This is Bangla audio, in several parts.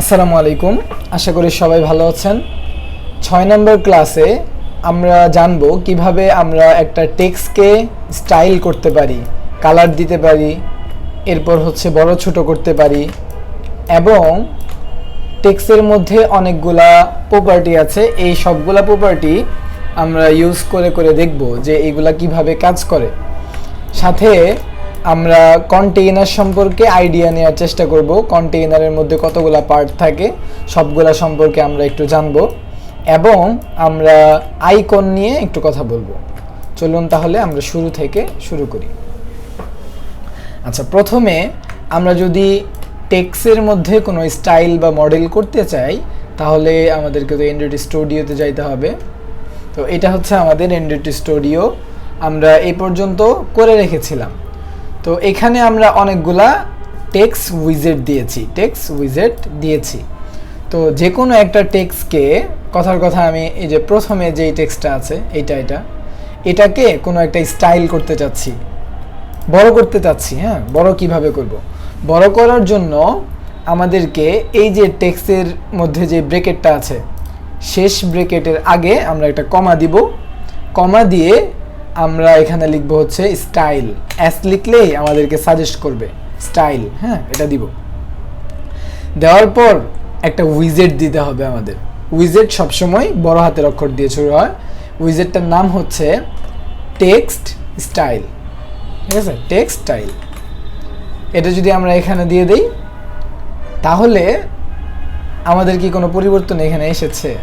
আসসালামু আলাইকুম। আশা করি সবাই ভালো আছেন। ছয় নম্বর ক্লাসে আমরা জানব কীভাবে আমরা একটা টেক্সটকে স্টাইল করতে পারি, কালার দিতে পারি, এরপর হচ্ছে বড় ছোট করতে পারি এবং টেক্সের মধ্যে অনেকগুলা প্রপার্টি আছে। এই সবগুলা প্রপার্টি আমরা ইউজ করে করে দেখব যে এইগুলা কীভাবে কাজ করে। সাথে আমরা কন্টেইনার সম্পর্কে আইডিয়া নেওয়ার চেষ্টা করব। কন্টেইনারের মধ্যে কতগুলা পার্ট থাকে, সবগুলা সম্পর্কে আমরা একটু জানব এবং আমরা আইকন নিয়ে একটু কথা বলব। চলুন তাহলে আমরা শুরু থেকে শুরু করি। আচ্ছা প্রথমে আমরা যদি টেক্সের মধ্যে কোনো স্টাইল বা মডেল করতে চাই, তাহলে আমাদেরকে তো এন্ড্রয়েড স্টুডিওতে যাইতে হবে। তো এটা হচ্ছে আমাদের এন্ড্রয়েড স্টুডিও আমরা এই পর্যন্ত করে রেখেছিলাম। তো এখানে আমরা অনেকগুলা টেক্স উইজেট দিয়েছি টেক্স উইজেট দিয়েছি। তো যে কোনো একটা টেক্সকে কথার কথা আমি এই যে প্রথমে যেই টেক্সটা আছে, এইটা, এটা, এটাকে কোনো একটা স্টাইল করতে চাচ্ছি। বড় করতে চাচ্ছি হ্যাঁ? বড় কীভাবে করব? বড় করার জন্য আমাদেরকে এই যে টেক্সের মধ্যে যে ব্রেকেটটা আছে, শেষ ব্রেকেটের আগে আমরা একটা কমা দিব। কমা দিয়ে আমরা এখানে লিখব হচ্ছে স্টাইল অ্যাস লিখলেই আমাদেরকে সাজেস্ট করবে স্টাইল হ্যাঁ এটা দিব। দেওয়ার পর একটা উইজেট দিতে হবে আমাদের। উইজেট সবসময় বড় হাতের অক্ষর দিয়ে শুরু হয়। উইজেটটার নাম হচ্ছে টেক্সট স্টাইল ঠিক আছে? টেক্সট স্টাইল এটা যদি আমরা এখানে দিয়ে দিই, তাহলে আমাদের কি কোনো পরিবর্তন এখানে এসেছে?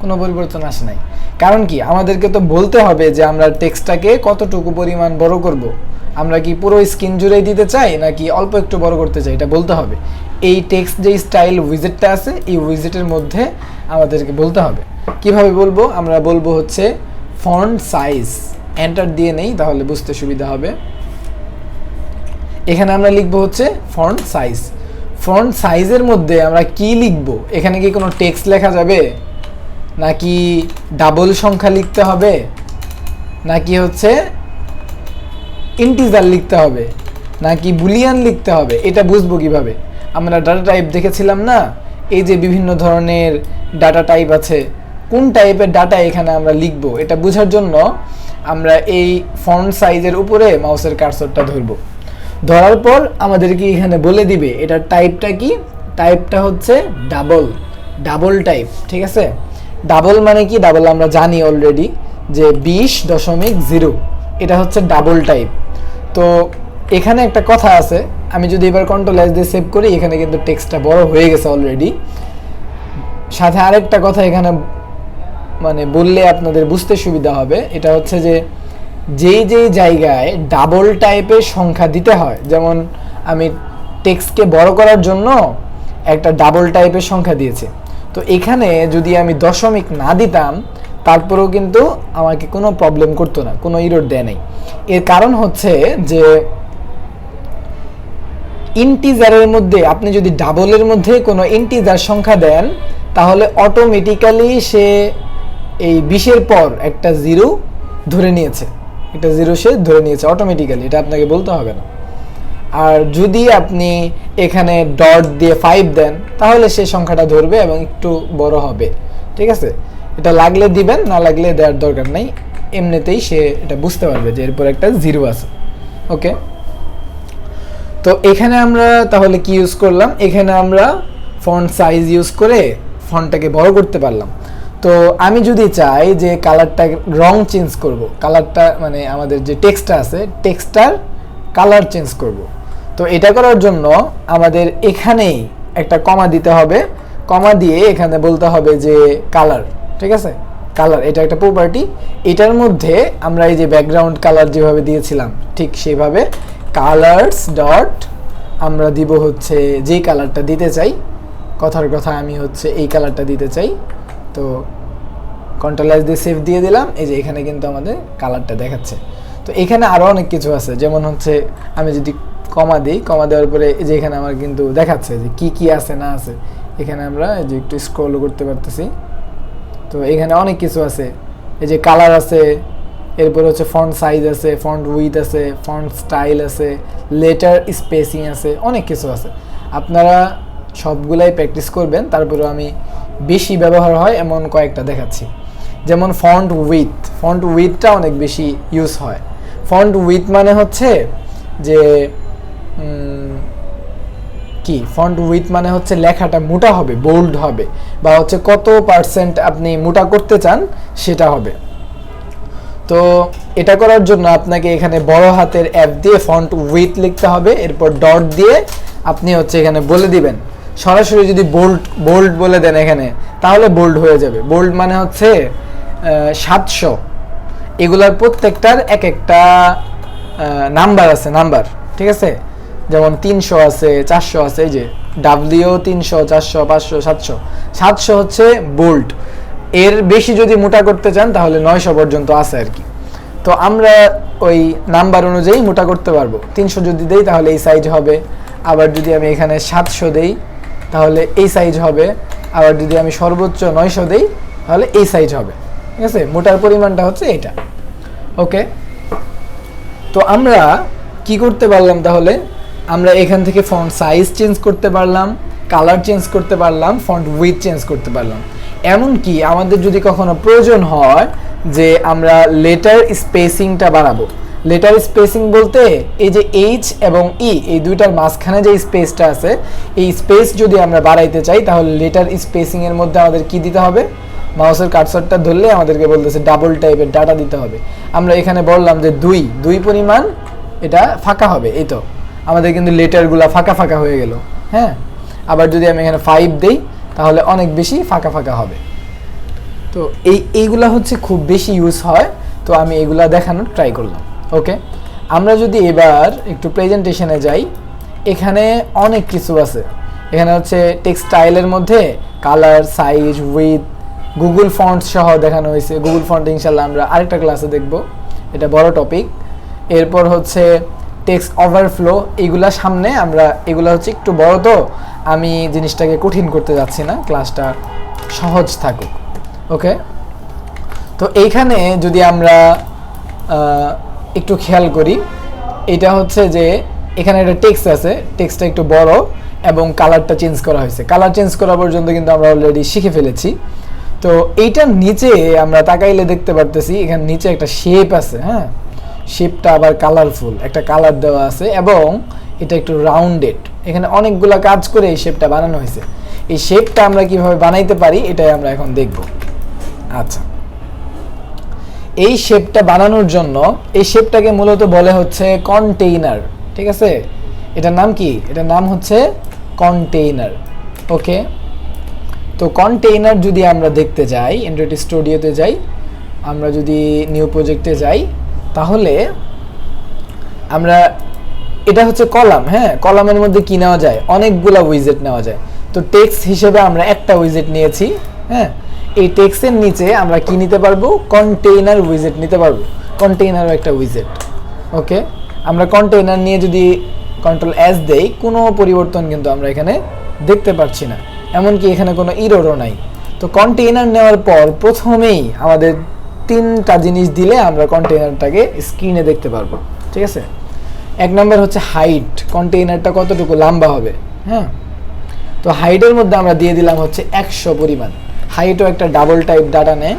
কোনো পরিবর্তন আসে নাই। কারণ কি? আমাদেরকে তো বলতে হবে যে আমরা টেক্সটটাকে কতটুকু পরিমাণ বড় করব। আমরা কি পুরো স্ক্রিন জুড়েই দিতে চাই, নাকি অল্প একটু বড় করতে চাই? এটা বলতে হবে। এই টেক্সট যে স্টাইল উইজেটটা আছে, এই উইজেটের মধ্যে আমাদেরকে বলতে হবে। কীভাবে বলব? আমরা বলব হচ্ছে ফন্ট সাইজ। এন্টার দিয়ে নেই, তাহলে বুঝতে সুবিধা হবে। এখানে আমরা লিখব হচ্ছে ফন্ট সাইজ। ফন্ট সাইজের মধ্যে আমরা কি লিখব? এখানে কি কোনো টেক্সট লেখা যাবে? নাকি ডাবল সংখ্যা লিখতে হবে? নাকি হচ্ছে ইন্টিজার লিখতে হবে? নাকি বুলিয়ান লিখতে হবে? এটা বুঝব কীভাবে? আমরা ডাটা টাইপ দেখেছিলাম না? এই যে বিভিন্ন ধরনের ডাটা টাইপ আছে, কোন টাইপের ডাটা এখানে আমরা লিখব? এটা বোঝার জন্য আমরা এই ফন্ট সাইজের উপরে মাউসের কার্সরটা ধরবো। ধরার পর আমাদেরকে এখানে বলে দিবে, এটার টাইপটা কি? টাইপটা হচ্ছে ডাবল ডাবল টাইপ ঠিক আছে? ডাবল মানে কি? ডাবল আমরা জানি অলরেডি যে বিশ দশমিক জিরো। এটা হচ্ছে ডাবল টাইপ তো এখানে একটা কথা আছে, আমি যদি এবার কন্ট্রোল এস দিয়ে সেভ করি, এখানে কিন্তু টেক্সটটা বড় হয়ে গেছে অলরেডি সাথে আরেকটা কথা এখানে মানে বললে আপনাদের বুঝতে সুবিধা হবে, এটা হচ্ছে যে যেই যেই জায়গায় ডাবল টাইপের সংখ্যা দিতে হয়, যেমন আমি টেক্সটকে বড় করার জন্য একটা ডাবল টাইপের সংখ্যা দিয়েছি। তো এখানে যদি আমি দশমিক না দিতাম, তারপরেও কিন্তু আমাকে কোনো প্রবলেম করতো না, কোনো ইরোড দেয় নাই। এর কারণ হচ্ছে যে ইন্টিজারের মধ্যে, আপনি যদি ডাবলের মধ্যে কোনো ইন্টিজার সংখ্যা দেন, তাহলে অটোমেটিক্যালি সে এই বিশের পর একটা জিরো ধরে নিয়েছে। একটা জিরো সে ধরে নিয়েছে অটোমেটিক্যালি এটা আপনাকে বলতে হবে না। আর যদি আপনি এখানে ডট দিয়ে ফাইভ দেন, তাহলে সেই সংখ্যাটা ধরবে এবং একটু বড় হবে। ঠিক আছে? এটা লাগলে দিবেন, না লাগলে দেওয়ার দরকার নেই। এমনিতেই সে এটা বুঝতে পারবে যে এরপর একটা জিরো আছে। ওকে তো এখানে আমরা তাহলে কি ইউজ করলাম? এখানে আমরা ফন্ট সাইজ ইউজ করে ফন্টটাকে বড় করতে পারলাম। তো আমি যদি চাই যে কালারটা রং চেঞ্জ করব কালারটা মানে আমাদের যে টেক্সটটা আছে টেক্সটার কালার চেঞ্জ করব। তো এটা করার জন্য আমাদের এখানেই একটা কমা দিতে হবে। কমা দিয়ে এখানে বলতে হবে যে কালার ঠিক আছে? কালার এটা একটা প্রপার্টি এটার মধ্যে আমরা এই যে ব্যাকগ্রাউন্ড কালার যেভাবে দিয়েছিলাম, ঠিক সেইভাবে কালার্স ডট আমরা দিব হচ্ছে যেই কালারটা দিতে চাই। কথার কথা আমি হচ্ছে এই কালারটা দিতে চাই। তো কন্ট্রোল এস দিয়ে সেভ দিয়ে দিলাম, এই যে এখানে কিন্তু আমাদের কালারটা দেখাচ্ছে। তো এখানে আরও অনেক কিছু আছে, যেমন হচ্ছে আমি যদি কমা দিই, কমা দেওয়ার পরে যে এখানে আমার কিন্তু দেখাচ্ছে যে কি কি আছে, না আছে। এখানে আমরা এই যে একটু স্ক্রল করতে পারতেছি। তো এখানে অনেক কিছু আছে। এই যে কালার আছে, এরপর হচ্ছে ফন্ট সাইজ আছে ফন্ট উইথ আছে ফন্ট স্টাইল আছে লেটার স্পেসিং আছে, অনেক কিছু আছে। আপনারা সবগুলাই প্র্যাকটিস করবেন তারপরে আমি বেশি ব্যবহার হয় এমন কয়েকটা দেখাচ্ছি। যেমন ফন্ট উইথ ফন্ট উইথটা অনেক বেশি ইউজ হয়। ফন্ট উইথ মানে হচ্ছে যে কি ফন্ট উইথ মানে হচ্ছে লেখাটা মোটা হবে বোল্ড হবে, বা হচ্ছে কত পার্সেন্ট আপনি মোটা করতে চান সেটা হবে। তো এটা করার জন্য আপনাকে এখানে বড় হাতের অ্যাপ দিয়ে ফন্ট উইথ লিখতে হবে, এরপর ডট দিয়ে আপনি হচ্ছে এখানে বলে দিবেন। সরাসরি যদি বোল্ড বোল্ড বলে দেন এখানে, তাহলে বোল্ড হয়ে যাবে। বোল্ড মানে হচ্ছে সাতশো। এগুলার প্রত্যেকটার এক একটা নাম্বার আছে নাম্বার ঠিক আছে? যেমন তিনশো আছে, চারশো আছে, এই যে ডাব্লিউ তিনশো, চারশো, পাঁচশো, সাতশো। সাতশো হচ্ছে বোল্ট। এর বেশি যদি মোটা করতে চান, তাহলে নয়শো পর্যন্ত আছে আর কি। তো আমরা ওই নাম্বার অনুযায়ী মোটা করতে পারব। তিনশো যদি দেই, তাহলে এই সাইজ হবে। আবার যদি আমি এখানে সাতশো দেই, তাহলে এই সাইজ হবে। আবার যদি আমি সর্বোচ্চ নয়শো দেই, তাহলে এই সাইজ হবে। ঠিক আছে? মোটার পরিমাণটা হচ্ছে এটা ওকে তো আমরা কি করতে পারলাম তাহলে? আমরা এখান থেকে ফন্ট সাইজ চেঞ্জ করতে পারলাম কালার চেঞ্জ করতে পারলাম ফন্ট উইথ চেঞ্জ করতে পারলাম। এমনকি আমাদের যদি কখনো প্রয়োজন হয় যে আমরা লেটার স্পেসিংটা বাড়াবো লেটার স্পেসিং বলতে এই যে এইচ এবং ই এই দুইটার মাঝখানে যে স্পেসটা আছে, এই স্পেস যদি আমরা বাড়াইতে চাই, তাহলে লেটার স্পেসিং এর মধ্যে আমাদের কি দিতে হবে? মাউসের কাটসারটা ধরলে আমাদেরকে বলতেছে ডাবল টাইপের ডাটা দিতে হবে। আমরা এখানে বললাম যে দুই দুই পরিমাণ এটা ফাঁকা হবে, এই তো। আমাদের কিন্তু লেটারগুলো ফাঁকা ফাঁকা হয়ে গেল হ্যাঁ? আবার যদি আমি এখানে ফাইভ দেই, তাহলে অনেক বেশি ফাঁকা ফাঁকা হবে। তো এই, এইগুলা হচ্ছে খুব বেশি ইউজ হয়, তো আমি এগুলা দেখানোর ট্রাই করলাম ওকে আমরা যদি এবার একটু প্রেজেন্টেশনে যাই, এখানে অনেক কিছু আছে। এখানে হচ্ছে টেক্সটাইলের মধ্যে colour size weight Google font সহ দেখানো হয়েছে। গুগল ফন্ট ইনশাল্লাহ আমরা আরেকটা ক্লাসে দেখব, এটা বড় টপিক এরপর হচ্ছে টেক্সট ওভারফ্লো এইগুলা সামনে আমরা, এগুলা হচ্ছে একটু বড় তো, আমি জিনিসটাকে কঠিন করতে যাচ্ছি না ক্লাসটা সহজ থাকুক ওকে তো এইখানে যদি আমরা একটু খেয়াল করি, এটা হচ্ছে যে এখানে একটা টেক্সট আছে টেক্সটটা একটু বড় এবং কালারটা চেঞ্জ করা হয়েছে। কালার চেঞ্জ করা পর্যন্ত কিন্তু আমরা অলরেডি শিখে ফেলেছি। তো এইটার নিচে আমরা তাকাইলে দেখতে পারতেছি, এখানে নিচে একটা শেপ আছে হ্যাঁ? শেপটা আবার কালারফুল একটা কালার দেওয়া আছে এবং এটা একটু রাউন্ডেড এখানে অনেকগুলা কাজ করে এই শেপটা বানানো হয়েছে। এই শেপটা আমরা কীভাবে বানাইতে পারি এটাই আমরা এখন দেখব। আচ্ছা। এই শেপটা বানানোর জন্য এই শেপটাকে মূলত বলে হচ্ছে কন্টেইনার ঠিক আছে? এটার নাম কি? এটার নাম হচ্ছে কন্টেইনার ওকে? তো কন্টেইনার যদি আমরা দেখতে যাই অ্যান্ড্রয়েড স্টুডিওতে যাই, আমরা যদি নিউ প্রজেক্টে যাই তাহলে আমরা এটা হচ্ছে কলাম হ্যাঁ? কলামের মধ্যে কি নেওয়া যায়? অনেকগুলা উইজেট নেওয়া যায়। তো টেক্সট হিসেবে আমরা একটা উইজেট নিয়েছি হ্যাঁ? এই টেক্সটের নিচে আমরা কি নিতে পারব? কন্টেইনার উইজেট নিতে পারব। কন্টেইনারও একটা উইজেট ওকে আমরা কন্টেইনার নিয়ে যদি কন্ট্রোল এস দেই, কোনো পরিবর্তন কিন্তু আমরা এখানে দেখতে পাচ্ছি না। এমনকি এখানে কোনো ইরোরও নাই। তো কন্টেইনার নেওয়ার পর প্রথমেই আমাদের তিনটা জিনিস দিলে আমরা কন্টেইনারটাকে স্ক্রিনে দেখতে পারব, ঠিক আছে? এক নম্বর হচ্ছে হাইট কন্টেইনারটা কতটুকু লম্বা হবে হ্যাঁ? তো হাইটের মধ্যে আমরা দিয়ে দিলাম হচ্ছে একশো পরিমাণ। হাইটও একটা ডাবল টাইপ ডাটা নেয়।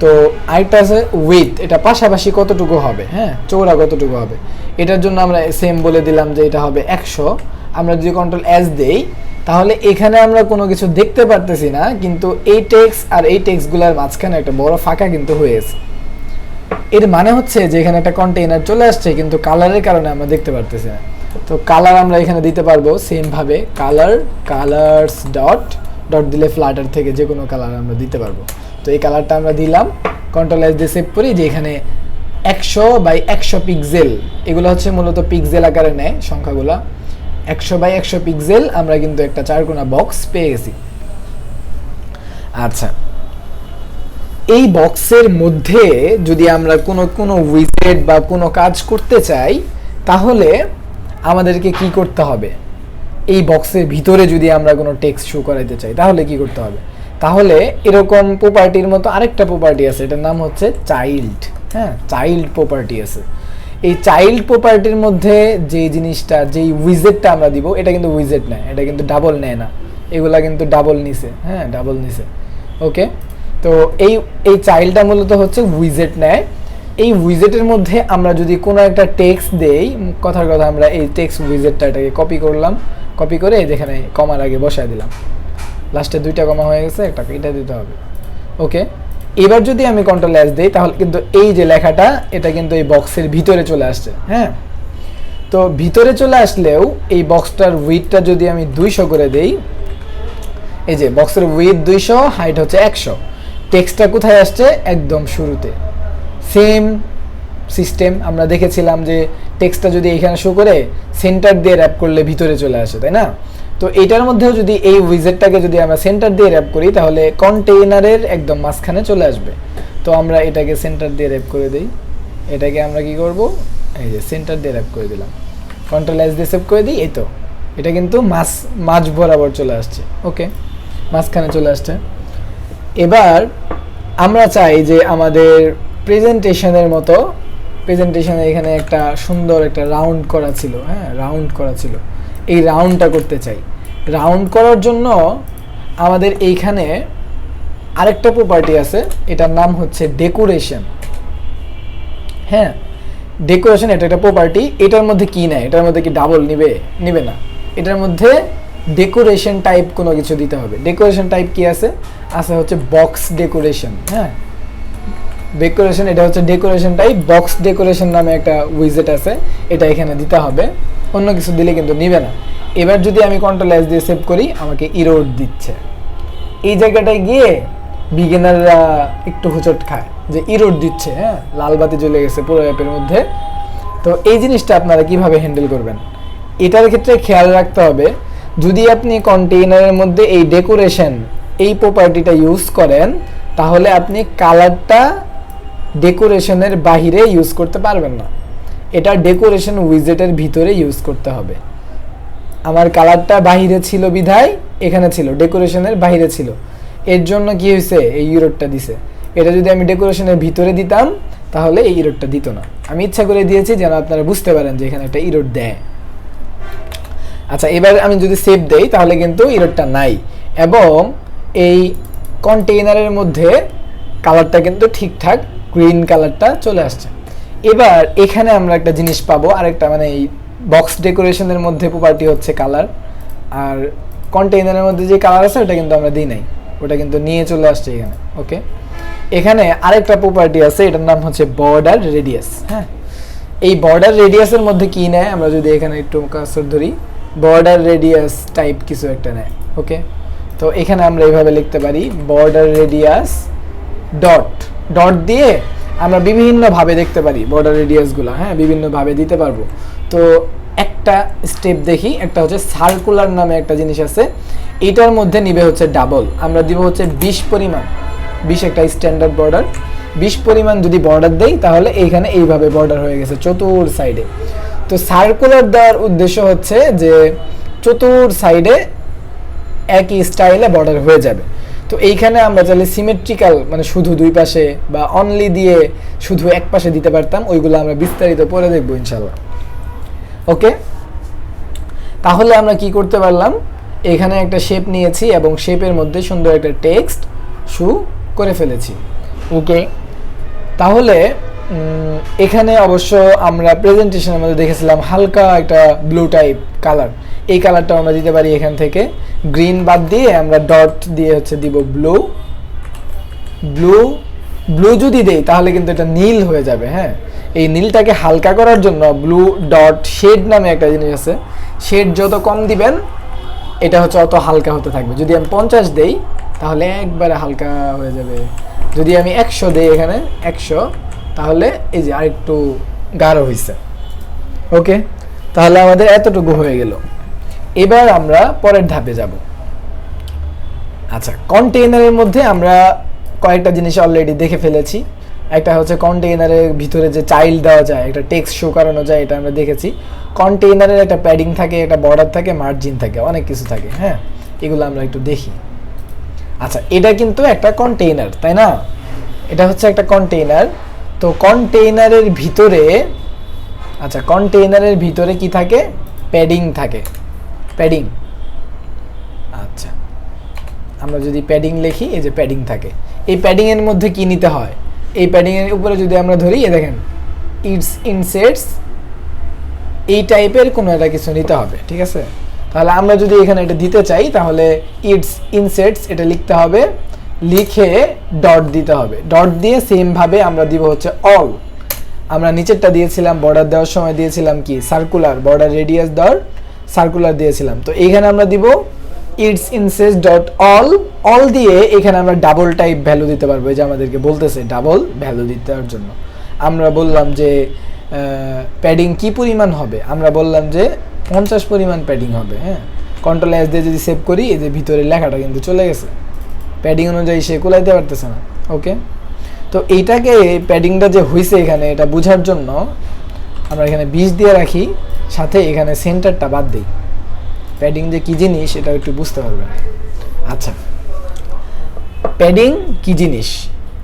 তো আরেকটা আছে উইথ এটা পাশাপাশি কতটুকু হবে হ্যাঁ? চৌড়া কতটুকু হবে? এটার জন্য আমরা সেম বলে দিলাম যে এটা হবে একশো। আমরা যদি কন্ট্রোল এস দেই তাহলে এখানে আমরা কোনো কিছু দেখতে পারতেছি না, কিন্তু এই টেক্স আর এই টেক্সগুলোর মাঝখানে একটা বড় ফাঁকা কিন্তু হয়েছে। এর মানে হচ্ছে যে এখানে একটা কন্টেইনার চলে আসছে, কিন্তু কালারের কারণে আমরা দেখতে পারতেছি না। তো কালার আমরা এখানে দিতে পারব সেম ভাবে কালার কালারস ডট ডট দিলে ফ্লাটার থেকে যে কোনো কালার আমরা দিতে পারব। তো এই কালারটা আমরা দিলাম কন্ট্রোল এস দিয়ে সেভ করি যে এখানে একশো বাই একশো পিক্সেল এগুলো হচ্ছে মূলত পিক্সেল আকারে নেয় সংখ্যাগুলো। একশো বাই একশো পিক্সেল আমরা কিন্তু একটা চারকোনা বক্স পেয়ে গেছি আচ্ছা এই বক্সের মধ্যে যদি আমরা কোনো কোনো উইজেট বা কোনো কাজ করতে চাই, তাহলে আমাদেরকে কি করতে হবে? এই বক্সের ভিতরে যদি আমরা কোনো টেক্সট শো করাইতে চাই, তাহলে কি করতে হবে? তাহলে এরকম প্রপার্টির মতো আরেকটা প্রপার্টি আছে, এটার নাম হচ্ছে চাইল্ড হ্যাঁ চাইল্ড প্রপার্টি আছে। এই চাইল্ড প্রপার্টির মধ্যে যে জিনিসটা, যেই উইজেটটা আমরা দিব, এটা কিন্তু উইজেট নেয়, এটা কিন্তু ডাবল নেয় না। এগুলা কিন্তু ডাবল নিছে হ্যাঁ ডাবল নিছে। ওকে তো এই এই চাইল্ডটা মূলত হচ্ছে উইজেট নেয়। এই উইজেটের মধ্যে আমরা যদি কোনো একটা টেক্সট দেই, কথার কথা আমরা এই টেক্সট উইজেটটা এটাকে কপি করলাম কপি করে যেখানে কমার আগে বসায় দিলাম। লাস্টে দুইটা কমা হয়ে গেছে একটা এটা দিতে হবে। ওকে এবার যদি আমি কন্ট্রোল এস দিই, তাহলে কিন্তু এই যে লেখাটা, এটা কিন্তু এই বক্সের ভিতরে চলে আসছে হ্যাঁ? তো ভিতরে চলে আসলেও এই বক্সটার উইথটা যদি আমি দুইশো করে দেই, এই যে বক্সের উইথ দুইশো হাইট হচ্ছে একশো। টেক্সটটা কোথায় আসছে? একদম শুরুতে। সেম সিস্টেম আমরা দেখেছিলাম যে টেক্সটটা যদি এখানে শো করে সেন্টার দিয়ে র্যাপ করলে ভিতরে চলে আসে, তাই না? তো এটার মধ্যেও যদি এই উইজেটটাকে যদি আমরা সেন্টার দিয়ে র্যাপ করি, তাহলে কন্টেইনারের একদম মাঝখানে চলে আসবে। তো আমরা এটাকে সেন্টার দিয়ে র্যাপ করে দিই। এটাকে আমরা কি করব? এই যে সেন্টার দিয়ে র্যাপ করে দিলাম। কন্ট্রোল এস দিয়ে সেভ করে দিই, এই তো। এটা কিন্তু মাছ মাছ বরাবর চলে আসছে। ওকে মাঝখানে চলে আসছে। এবার আমরা চাই যে আমাদের প্রেজেন্টেশনের মতো, প্রেজেন্টেশনে এখানে একটা সুন্দর একটা রাউন্ড করা ছিল হ্যাঁ রাউন্ড করা ছিল। এই রাউন্ডটা করতে চাই। রাউন্ড করার জন্য আমাদের এইখানে আরেকটা প্রপার্টি আছে, এটার নাম হচ্ছে ডেকোরেশন হ্যাঁ ডেকোরেশন এটা একটা প্রপার্টি এটার মধ্যে কি নেয়? এটার মধ্যে কি ডাবল নিবে? নিবে না। এটার মধ্যে ডেকোরেশন টাইপ কোনো কিছু দিতে হবে। ডেকোরেশন টাইপ কি আছে? আছে হচ্ছে বক্স ডেকোরেশন হ্যাঁ? ডেকোরেশন এটা হচ্ছে ডেকোরেশন টাইপ বক্স ডেকোরেশন নামে একটা উইজেট আছে, এটা এখানে দিতে হবে। অন্য কিছু দিলে কিন্তু নিবে না। এবার যদি আমি কন্ট্রোল এস দিয়ে সেভ করি, আমাকে ইরোড দিচ্ছে। এই জায়গাটায় গিয়ে বিগিনাররা একটু হুচট খায় যে ইরোড দিচ্ছে হ্যাঁ? লাল বাতি জ্বলে গেছে পুরো অ্যাপের মধ্যে। তো এই জিনিসটা আপনারা কীভাবে হ্যান্ডেল করবেন? এটার ক্ষেত্রে খেয়াল রাখতে হবে, যদি আপনি কন্টেইনারের মধ্যে এই ডেকোরেশন এই প্রপার্টিটা ইউজ করেন, তাহলে আপনি কালারটা ডেকোরেশনের বাহিরে ইউজ করতে পারবেন না। এটা ডেকোরেশন উইজেটের ভিতরে ইউজ করতে হবে। আমার কালারটা বাহিরে ছিল বিধায় এখানে ছিল, ডেকোরেশনের বাহিরে ছিল। এর জন্য কি হয়েছে এই ইউরোটটা দিছে। এটা যদি আমি ডেকোরেশনের ভিতরে দিতাম, তাহলে এই ইরোডটা দিত না। আমি ইচ্ছা করে দিয়েছি যেন আপনারা বুঝতে পারেন যে এখানে একটা ইরোড দেয়। আচ্ছা এবার আমি যদি সেভ দেই, তাহলে কিন্তু ইরোডটা নাই। এবং এই কন্টেইনারের মধ্যে কালারটা কিন্তু ঠিকঠাক, গ্রিন কালারটা চলে আসছে। এবার এখানে আমরা একটা জিনিস পাবো, আরেকটা মানে এই বক্স ডেকোরেশনের মধ্যে প্রপার্টি হচ্ছে কালার আর কন্টেইনারের মধ্যে যে কালার আছে ওটা কিন্তু আমরা দিই নাই, ওটা কিন্তু নিয়ে চলে আসছে এখানে ওকে এখানে আরেকটা প্রপার্টি আছে, এটার নাম হচ্ছে বর্ডার রেডিয়াস হ্যাঁ? এই বর্ডার রেডিয়াসের মধ্যে কী নেয়? আমরা যদি এখানে একটু কাসর ধরি বর্ডার রেডিয়াস টাইপ কিছু একটা নেয় ওকে তো এখানে আমরা এইভাবে লিখতে পারি বর্ডার রেডিয়াস ডট ডট দিয়ে আমরা বিভিন্নভাবে দেখতে পারি বর্ডার রেডিয়াসগুলো হ্যাঁ বিভিন্নভাবে দিতে পারব। তো একটা স্টেপ দেখি, একটা হচ্ছে সার্কুলার নামে একটা জিনিস আছে, এটার মধ্যে নিবে হচ্ছে ডাবল আমরা দিব হচ্ছে বিশ পরিমাণ, বিশ একটা স্ট্যান্ডার্ড বর্ডার বিশ পরিমাণ যদি বর্ডার দেই, তাহলে এইখানে এইভাবে বর্ডার হয়ে গেছে চতুর সাইডে তো সার্কুলার দেওয়ার উদ্দেশ্য হচ্ছে যে চতুর সাইডে একই স্টাইলে বর্ডার হয়ে যাবে। তো এইখানে আমরা চাইলে সিমেট্রিক্যাল মানে শুধু দুই পাশে বা অনলি দিয়ে শুধু এক পাশে দিতে পারতাম, ওইগুলো আমরা বিস্তারিত পরে দেখব ইনশাল্লাহ ওকে? তাহলে আমরা কি করতে পারলাম? এখানে একটা শেপ নিয়েছি এবং শেপের মধ্যে সুন্দর একটা টেক্সট শু করে ফেলেছি। ওকে? তাহলে এখানে অবশ্য আমরা প্রেজেন্টেশনের মধ্যে দেখেছিলাম হালকা একটা ব্লু টাইপ কালার এই কালারটা আমরা দিতে পারি এখান থেকে। গ্রিন বাদ দিয়ে আমরা ডট দিয়ে হচ্ছে দিব ব্লু ব্লু ব্লু যদি দেই, তাহলে কিন্তু এটা নীল হয়ে যাবে হ্যাঁ? এই নীলটাকে হালকা করার জন্য ব্লু ডট শেড নামে একটা জিনিস আছে। শেড যত কম দিবেন, এটা হচ্ছে অত হালকা হতে থাকবে। যদি আমি পঞ্চাশ দেই, তাহলে একবারে হালকা হয়ে যাবে। যদি আমি একশো দেই এখানে, একশো, তাহলে এই যে আরেকটু গাঢ় হয়েছে ওকে তাহলে আমাদের এতটুকু হয়ে গেল। এবার আমরা পরের ধাপে যাব। আচ্ছা কন্টেইনারের মধ্যে আমরা কয়েকটা জিনিস অলরেডি দেখে ফেলেছি। একটা হচ্ছে কন্টেইনারের ভিতরে যে চাইল্ড দেওয়া যায়, একটা টেক্সট শো করানো যায়, এটা আমরা দেখেছি। কন্টেইনারের একটা প্যাডিং থাকে, একটা বর্ডার থাকে মার্জিন থাকে, অনেক কিছু থাকে হ্যাঁ? এগুলো আমরা একটু দেখি। আচ্ছা এটা কিন্তু একটা কন্টেইনার, তাই না? এটা হচ্ছে একটা কন্টেইনার। তো কন্টেইনারের ভিতরে আচ্ছা কন্টেইনারের ভিতরে কি থাকে? প্যাডিং থাকে। প্যাডিং আচ্ছা। আমরা যদি প্যাডিং লিখি এই যে প্যাডিং থাকে। এই প্যাডিং এর মধ্যে কি নিতে হয়? এই প্যাডিং এর উপরে যদি আমরা ধরি এ দেখেন ইটস ইনসেটস এই টাইপের কোনো একটা কিছু নিতে হবে ঠিক আছে? তাহলে আমরা যদি এখানে এটা দিতে চাই তাহলে ইটস ইনসেটস এটা লিখতে হবে লিখে ডট দিতে হবে। ডট দিয়ে সেম ভাবে আমরা দিব হচ্ছে অল আমরা নিচেরটা দিয়েছিলাম বর্ডার দেওয়ার সময় দিয়েছিলাম কি? সার্কুলার বর্ডার রেডিয়াস দেওয়ার সার্কুলার দিয়েছিলাম। তো এইখানে আমরা দিব edge insets dot all all দিয়ে এখানে আমরা ডাবল টাইপ ভ্যালু দিতে পারব। যে আমাদেরকে বলতেছে ডাবল ভ্যালু দিতে জন্য। আমরা বললাম যে প্যাডিং কি পরিমাণ হবে? আমরা বললাম যে, পঞ্চাশ পরিমাণ প্যাডিং হবে হ্যাঁ? কন্ট্রোল এস দিয়ে যদি সেভ করি, এই যে ভিতরে লেখাটা কিন্তু চলে গেছে। প্যাডিং অনুযায়ী সে কুলাইতে পারতেছে না ওকে তো এইটাকে প্যাডিংটা যে হয়েছে এখানে, এটা বোঝার জন্য আমরা এখানে বিষ দিয়ে রাখি। সাথে এখানে সেন্টারটা বাদ দিই। প্যাডিং যে কী জিনিস এটা একটু বুঝতে পারবেন। আচ্ছা। প্যাডিং কী জিনিস?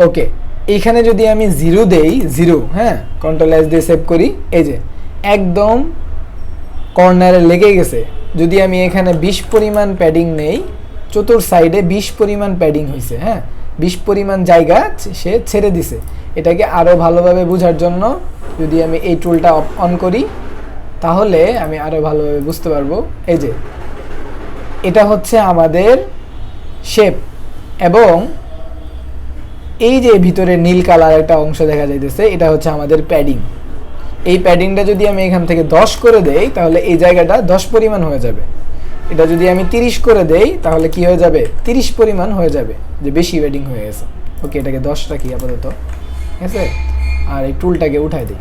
ওকে এইখানে যদি আমি জিরো দেই জিরো হ্যাঁ? কন্ট্রোল এস দিয়ে সেভ করি, এই যে, একদম কর্নারে লেগে গেছে। যদি আমি এখানে বিশ পরিমাণ প্যাডিং নেই, চতুর সাইডে বিশ পরিমাণ প্যাডিং হয়েছে হ্যাঁ? বিশ পরিমাণ জায়গা সে ছেড়ে দিছে। এটাকে আরও ভালোভাবে বোঝার জন্য যদি আমি এই টুলটা অন করি তাহলে আমি আরও ভালোভাবে বুঝতে পারব। এই যে, এটা হচ্ছে আমাদের শেপ এবং এই যে ভিতরে নীল কালার একটা অংশ দেখা যাইতেছে, এটা হচ্ছে আমাদের প্যাডিং এই প্যাডিংটা যদি আমি এখান থেকে দশ করে দেই, তাহলে এই জায়গাটা দশ পরিমাণ হয়ে যাবে। এটা যদি আমি তিরিশ করে দেই, তাহলে কি হয়ে যাবে? তিরিশ পরিমাণ হয়ে যাবে, যে বেশি প্যাডিং হয়ে গেছে। ওকে, এটাকে দশ রাখি আপাতত? ঠিক আছে? আর এই টুলটাকে উঠাই দিই।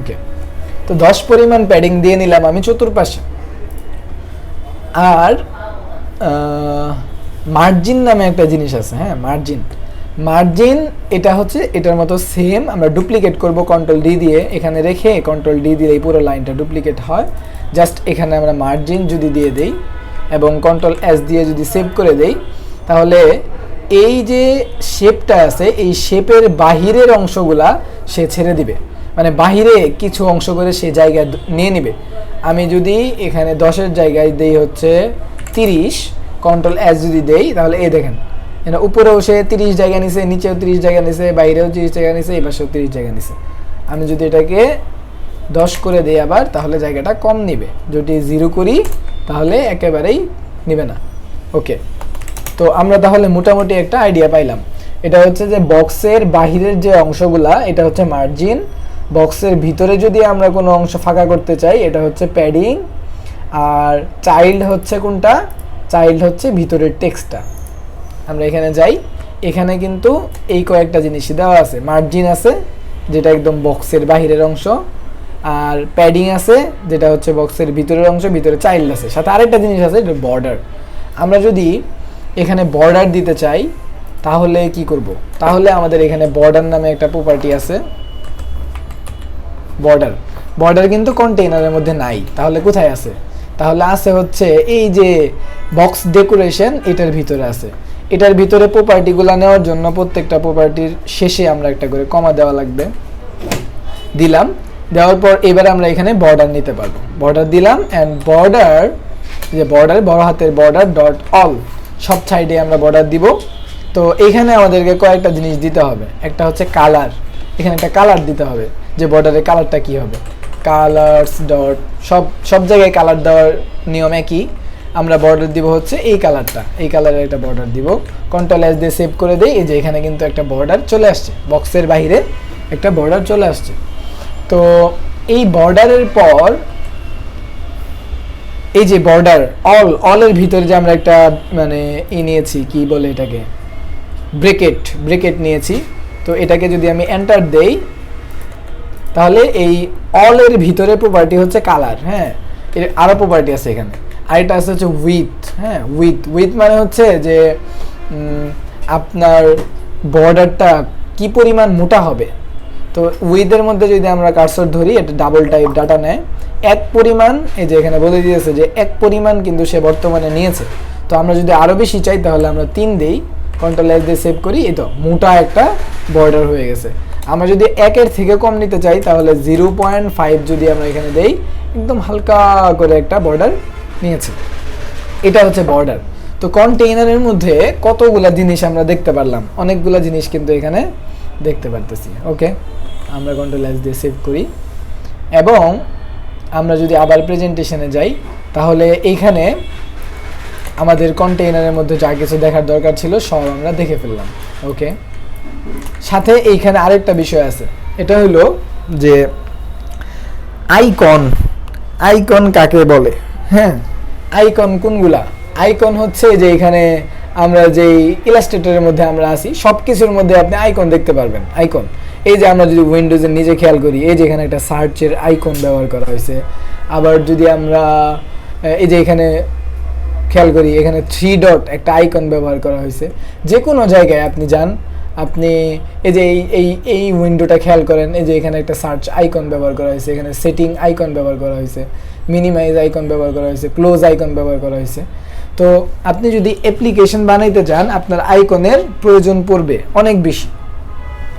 ওকে তো দশ পরিমাণ প্যাডিং দিয়ে নিলাম আমি চতুর্পাশে। আর মার্জিন নামে একটা জিনিস আছে হ্যাঁ মার্জিন মার্জিন এটা হচ্ছে, এটার মতো সেম আমরা ডুপ্লিকেট করব কন্ট্রোল ডি দিয়ে। এখানে রেখে কন্ট্রোল ডি দিয়ে এই পুরো লাইনটা ডুপ্লিকেট হয়। জাস্ট এখানে আমরা মার্জিন যদি দিয়ে দেই এবং কন্ট্রোল এস দিয়ে যদি সেভ করে দেই, তাহলে এই যে শেপটা আছে, এই শেপের বাহিরের অংশগুলা সে ছেড়ে দিবে। মানে বাহিরে কিছু অংশ করে সে জায়গা নিয়ে নিবে। আমি যদি এখানে দশের জায়গায় দেই হচ্ছে তিরিশ কন্ট্রোল এস যদি দেই, তাহলে এই দেখেন এটা উপরেও সে তিরিশ জায়গা নিছে, নিচেও তিরিশ জায়গা নিছে, বাইরেও তিরিশ জায়গা নিছে, এই পাশেও তিরিশ জায়গা নিছে। আমি যদি এটাকে দশ করে দিই আবার, তাহলে জায়গাটা কম নিবে। যদি জিরো করি, তাহলে একেবারেই নিবে না। ওকে, তো আমরা তাহলে মোটামুটি একটা আইডিয়া পাইলাম। এটা হচ্ছে যে বক্সের বাহিরের যে অংশগুলা, এটা হচ্ছে মার্জিন বক্সের ভিতরে যদি আমরা কোনো অংশ ফাঁকা করতে চাই, এটা হচ্ছে প্যাডিং, আর চাইল্ড হচ্ছে কোনটা? চাইল্ড হচ্ছে ভিতরের টেক্সটটা। আমরা এখানে যাই। এখানে কিন্তু এই কয়েকটা জিনিসই দেওয়া আছে। মার্জিন আছে, যেটা একদম বক্সের বাহিরের অংশ, আর প্যাডিং আছে, যেটা হচ্ছে বক্সের ভিতরের অংশ, ভিতরে চাইল্ড আছে। সাথে আরেকটা জিনিস আছে, এটা বর্ডার। আমরা যদি এখানে বর্ডার দিতে চাই, তাহলে কি করব? তাহলে আমাদের এখানে বর্ডার নামে একটা প্রপার্টি আছে। বর্ডার। বর্ডার কিন্তু কন্টেইনারের মধ্যে নাই। তাহলে কোথায় আছে? তাহলে আছে হচ্ছে এই যে বক্স ডেকোরেশন এটার ভিতরে আছে। এটার ভিতরে প্রপার্টিগুলো নেওয়ার জন্য প্রত্যেকটা প্রপার্টির শেষে আমরা একটা করে কমা দেওয়া লাগবে। দিলাম। দেওয়ার পর এবার আমরা এখানে বর্ডার নিতে পারব। বর্ডার দিলাম অ্যান্ড বর্ডার যে বর্ডার বড় হাতের বর্ডার ডট অল সব সাইডে আমরা বর্ডার দিব। তো এখানে আমাদেরকে কয়েকটা জিনিস দিতে হবে। একটা হচ্ছে কালার এখানে একটা কালার দিতে হবে, যে বর্ডারের কালারটা কি হবে। কালার্স ডট সব সব জায়গায় কালার দেওয়ার নিয়ম একই। আমরা বর্ডার দিব হচ্ছে এই কালারটা এই কালারের একটা বর্ডার দিব। কন্ট্রোল এস দিয়ে সেভ করে দেই, এই যে এখানে কিন্তু একটা বর্ডার চলে আসছে। বক্সের বাইরে একটা বর্ডার চলে আসছে। তো এই বর্ডারের পর, এই যে বর্ডার অল অলের ভিতরে যে আমরা একটা মানে ই নিয়েছি, কি বলে এটাকে? ব্রেকেট ব্রেকেট নিয়েছি। তো এটাকে যদি আমি এন্টার দেই, তাহলে এই অলের ভিতরে প্রপার্টি হচ্ছে কালার হ্যাঁ? এর আরও প্রপার্টি আছে এখানে। আর এটা আছে হচ্ছে উইথ হ্যাঁ? উইথ উইথ মানে হচ্ছে যে আপনার বর্ডারটা কি পরিমাণ মোটা হবে? তো উইথের মধ্যে যদি আমরা কারসর ধরি, এটা ডাবল টাইপ ডাটা নেয়। এক পরিমাণ, এই যে এখানে বলে দিয়েছে যে এক পরিমাণ কিন্তু সে বর্তমানে নিয়েছে। তো আমরা যদি আরও বেশি চাই, তাহলে আমরা তিন দিই। কন্ট্রোল এস দিয়ে সেভ করি, এই তো, মোটা একটা বর্ডার হয়ে গেছে। আমরা যদি একের থেকে কম নিতে চাই, তাহলে জিরো পয়েন্ট ফাইভ যদি আমরা এখানে দেই, একদম হালকা করে একটা বর্ডার নিয়েছে। এটা হচ্ছে বর্ডার তো কন্টেইনারের মধ্যে কতগুলা জিনিস আমরা দেখতে পারলাম? অনেকগুলা জিনিস কিন্তু এখানে দেখতে পারতেছি ওকে আমরা কন্ট্রোল এস দিয়ে সেভ করি। এবং আমরা যদি আবার প্রেজেন্টেশনে যাই, তাহলে এইখানে আমাদের কন্টেইনারের মধ্যে যা কিছু দেখার দরকার ছিল, সব আমরা দেখে ফেললাম। ওকে সাথে এইখানে আরেকটা বিষয় আছে। এটা হলো যে আইকন আইকন কাকে বলে? হ্যাঁ? আইকন কোনগুলা? আইকন হচ্ছে যে এখানে আমরা যেই ইলাস্ট্রেটরের মধ্যে আমরা আছি সব কিছুর মধ্যে আপনি আইকন দেখতে পারবেন। আইকন এই যে আমরা যদি উইন্ডোজের নিজে খেয়াল করি, এই যে এখানে একটা সার্চের আইকন ব্যবহার করা হয়েছে। আবার যদি আমরা এই যে এখানে খেয়াল করি, এখানে থ্রি ডট একটা আইকন ব্যবহার করা হয়েছে। যে কোনো জায়গায় আপনি যান, আপনি এই যে এই এই উইন্ডোটা খেয়াল করেন, এই যে এখানে একটা সার্চ আইকন ব্যবহার করা হয়েছে, এখানে সেটিং আইকন ব্যবহার করা হয়েছে মিনিমাইজ আইকন ব্যবহার করা হয়েছে ক্লোজ আইকন ব্যবহার করা হয়েছে। তো আপনি যদি অ্যাপ্লিকেশন বানাইতে যান আপনার আইকনের প্রয়োজন পড়বে অনেক বেশি।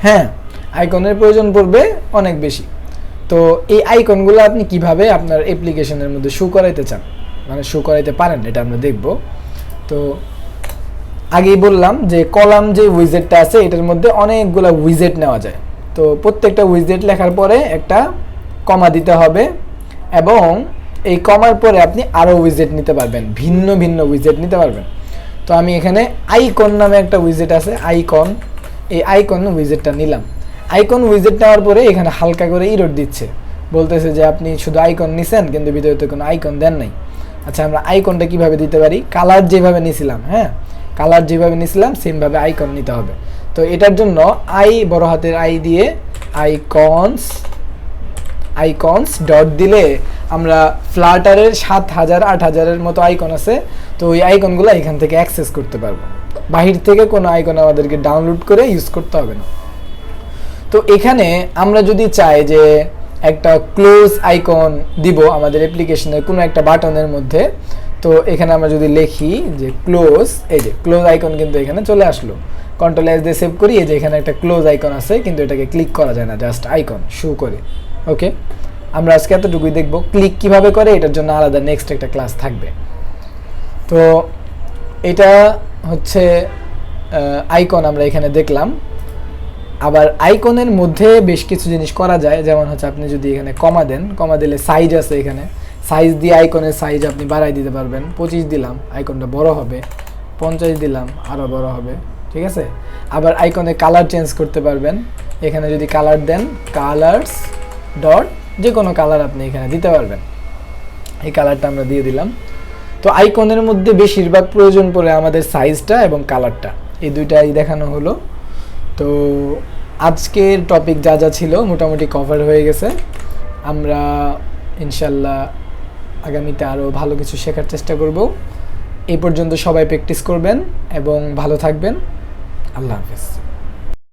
হ্যাঁ আইকনের প্রয়োজন পড়বে অনেক বেশি। তো এই আইকনগুলো আপনি কীভাবে আপনার অ্যাপ্লিকেশনের মধ্যে শো করাইতে চান? মানে শো করাইতে পারেন, এটা আমরা দেখব। তো আগেই বললাম যে কলাম যে উইজেটটা আছে, এটার মধ্যে অনেকগুলো উইজেট নেওয়া যায়। তো প্রত্যেকটা উইজেট লেখার পরে একটা কমা দিতে হবে এবং এই কমার পরে আপনি আরও উইজেট নিতে পারবেন, ভিন্ন ভিন্ন উইজেট নিতে পারবেন। তো আমি এখানে আইকন নামে একটা উইজেট আছে আইকন এই আইকন উইজেটটা নিলাম। আইকন উইজেট নেওয়ার পরে এখানে হালকা করে ইরোড দিচ্ছে। বলতেছে যে আপনি শুধু আইকন নিছেন, কিন্তু ভিতরে তো কোনো আইকন দেন নাই। আচ্ছা আমরা আইকনটা কীভাবে দিতে পারি? কালার যেভাবে নিছিলাম হ্যাঁ? কালার যেভাবে নিছিলাম সেমভাবে আইকন নিতে হবে। তো এটার জন্য আই বড় হাতের আই দিয়ে আইকনস আইকনস ডট দিলে আমরা ফ্লাটারের সাত হাজার, আট হাজারের মতো আইকন আছে। তো ওই আইকনগুলো এখান থেকে অ্যাক্সেস করতে পারব। বাহির থেকে কোনো আইকন আমাদেরকে ডাউনলোড করে ইউজ করতে হবে না। তো এখানে আমরা যদি চাই যে একটা ক্লোজ আইকন দিব আমাদের অ্যাপ্লিকেশনের কোনো একটা বাটনের মধ্যে। তো এখানে আমরা যদি লিখি যে ক্লোজ এই যে ক্লোজ আইকন কিন্তু এখানে চলে আসলো। কন্ট্রোল এস দিয়ে সেভ করি, এই যে এখানে একটা ক্লোজ আইকন আছে, কিন্তু এটাকে ক্লিক করা যায় না জাস্ট আইকন শু করে। ওকে আমরা আজকে এতটুকুই দেখব ক্লিক কীভাবে করে, এটার জন্য আলাদা নেক্সট একটা ক্লাস থাকবে। তো এটা হচ্ছে আইকন আমরা এখানে দেখলাম। আবার আইকনের মধ্যে বেশ কিছু জিনিস করা যায়, যেমন হচ্ছে আপনি যদি এখানে কমা দেন কমা দিলে সাইজ আছে এখানে। সাইজ দিয়ে আইকনের সাইজ আপনি বাড়াই দিতে পারবেন। পঁচিশ দিলাম আইকনটা বড় হবে। পঞ্চাশ দিলাম আরও বড় হবে। ঠিক আছে? আবার আইকনে কালার চেঞ্জ করতে পারবেন। এখানে যদি কালার দেন কালার্স ডট যে কোনো কালার আপনি এখানে দিতে পারবেন। এই কালারটা আমরা দিয়ে দিলাম। তো আইকনের মধ্যে বেশিরভাগ প্রয়োজন পড়ে আমাদের সাইজটা এবং কালারটা এই দুইটাই দেখানো হলো। তো আজকের টপিক যা যা ছিল মোটামুটি কভার হয়ে গেছে। আমরা ইনশাল্লাহ আগামীতে আরও ভালো কিছু শেখার চেষ্টা করব। এই পর্যন্ত সবাই প্র্যাকটিস করবেন এবং ভালো থাকবেন। আল্লাহ হাফেজ।